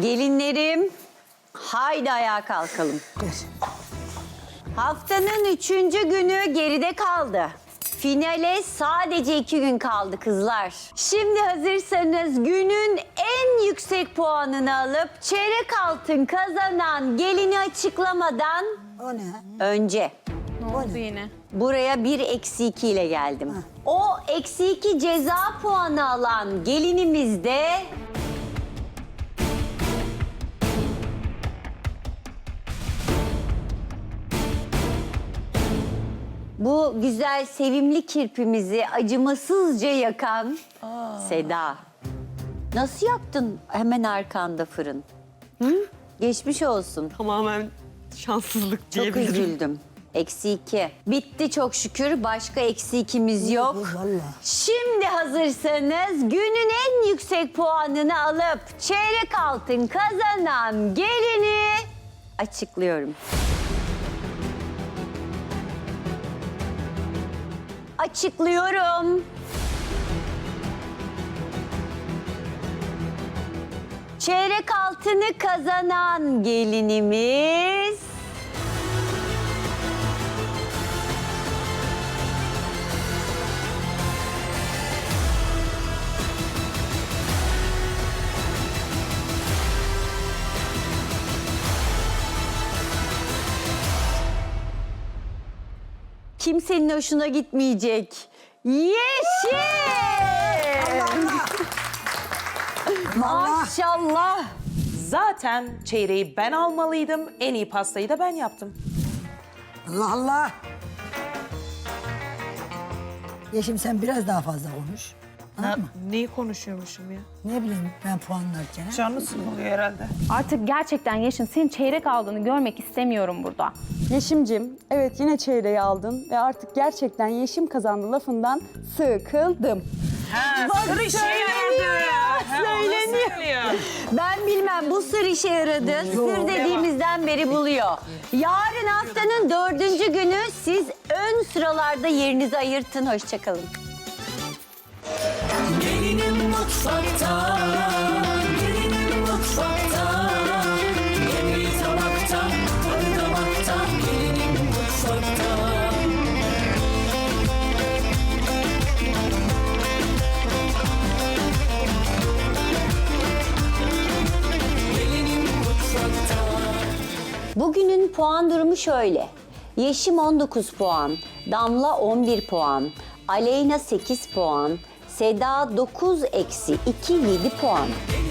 Gelinlerim, haydi ayağa kalkalım. Haftanın üçüncü günü geride kaldı. Finale sadece iki gün kaldı kızlar. Şimdi hazırsanız günün en yüksek puanını alıp çeyrek altın kazanan gelini açıklamadan O ne? önce Ne oldu yine? buraya bir eksi iki ile geldim. O eksi iki ceza puanı alan gelinimiz de bu güzel sevimli kirpimizi acımasızca yakan Seda. Nasıl yaktın hemen arkanda fırın? Hı? Geçmiş olsun. Tamamen şanssızlık Çok diyebilirim. üzüldüm. Eksi iki. Bitti çok şükür. Başka eksi ikimiz yok. Vallahi. Şimdi hazırsanız günün en yüksek puanını alıp çeyrek altın kazanan gelini açıklıyorum. Açıklıyorum. Çeyrek altını kazanan gelinimiz kimsenin hoşuna gitmeyecek. Yeşil! Maşallah. Zaten çeyreği ben almalıydım. En iyi pastayı da ben yaptım. Allah Allah. Yeşim sen biraz daha fazla konuş. Mı? Neyi konuşuyormuşum ya? Ne bileyim ben puanlarken. ha? Canı sıkılıyor herhalde. Artık gerçekten Yeşim senin çeyrek aldığını görmek istemiyorum burada. Yeşimcim, evet yine çeyreği aldın ve artık gerçekten Yeşim kazandı lafından sıkıldım. Ha, sır işe yaradı. söyleniyor. Ben bilmem bu sır işe yaradı. Sır dediğimizden beri buluyor. Yarın haftanın dördüncü günü siz ön sıralarda yerinizi ayırtın. Hoşçakalın. Bugünün puan durumu şöyle. Yeşim 19 puan, Damla 11 puan, Aleyna 8 puan, Seda 9 eksi 2 7 puan.